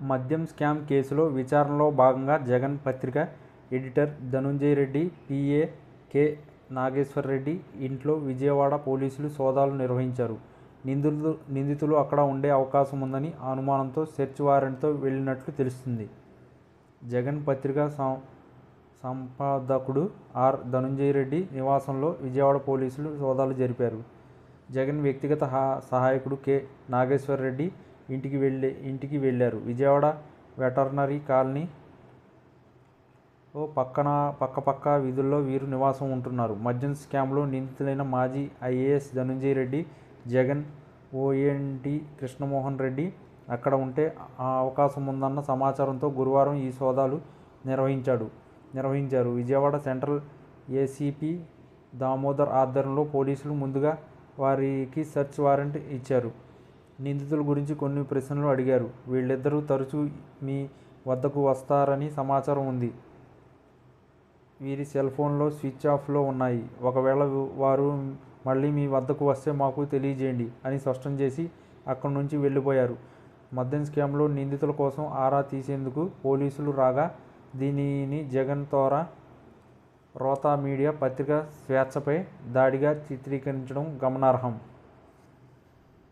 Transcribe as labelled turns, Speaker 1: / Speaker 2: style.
Speaker 1: మద్యం స్కామ్ కేసులో విచారణలో భాగంగా జగన్ పత్రిక editor Dhanunjaya Reddy PA K. Nageswar Reddy ఇంట్లో విజయవాడ పోలీసులు సోదాలు నిర్వహించారు. నిందితులు నిందితులు అక్కడ ఉండే అవకాశం ఉందని అనుమానంతో సెర్చ్ వారెంట్తో వెళ్ళినట్లు తెలుస్తుంది. జగన్ పత్రిక సం సంపాదకుడు ఆర్ ధనుంజయ రెడ్డి నివాసంలో విజయవాడ పోలీసులు సోదాలు జరిపారు. జగన్ వ్యక్తిగత సహాయకుడు కె. నాగేశ్వర్ రెడ్డి ఇంటికి వెళ్ళే ఇంటికి వెళ్ళారు. Vijayawada veterinary colony. ఓ పక్కన పక్క పక్క వీధుల్లో వీరు నివాసం ఉంటున్నారు. మద్యం స్కామ్లో నిందితులైన మాజీ ఐఏఎస్ ధనుంజయ రెడ్డి జగన్ ఓఎన్టీ కృష్ణమోహన్ రెడ్డి అక్కడ ఉంటే ఆ అవకాశం ఉందన్న సమాచారంతో గురువారం ఈ సోదాలు నిర్వహించాడు నిర్వహించారు. విజయవాడ సెంట్రల్ ఏసీపీ దామోదర్ ఆధ్వర్యంలో పోలీసులు ముందుగా వారికి సెర్చ్ వారెంట్ ఇచ్చారు. నిందితుల గురించి కొన్ని ప్రశ్నలు అడిగారు. వీళ్ళిద్దరూ తరచూ మీ వద్దకు వస్తారని సమాచారం ఉంది. వీరి సెల్ ఫోన్లో స్విచ్ ఆఫ్లో ఉన్నాయి. ఒకవేళ వారు మళ్ళీ మీ వద్దకు వస్తే మాకు తెలియజేయండి అని స్పష్టం చేసి అక్కడి నుంచి వెళ్ళిపోయారు. మద్యం స్కామ్లో నిందితుల కోసం ఆరా తీసేందుకు పోలీసులు రాగా దీనిని జగన్ తోరా రోతా మీడియా పత్రిక స్వేచ్ఛపై దాడిగా చిత్రీకరించడం గమనార్హం.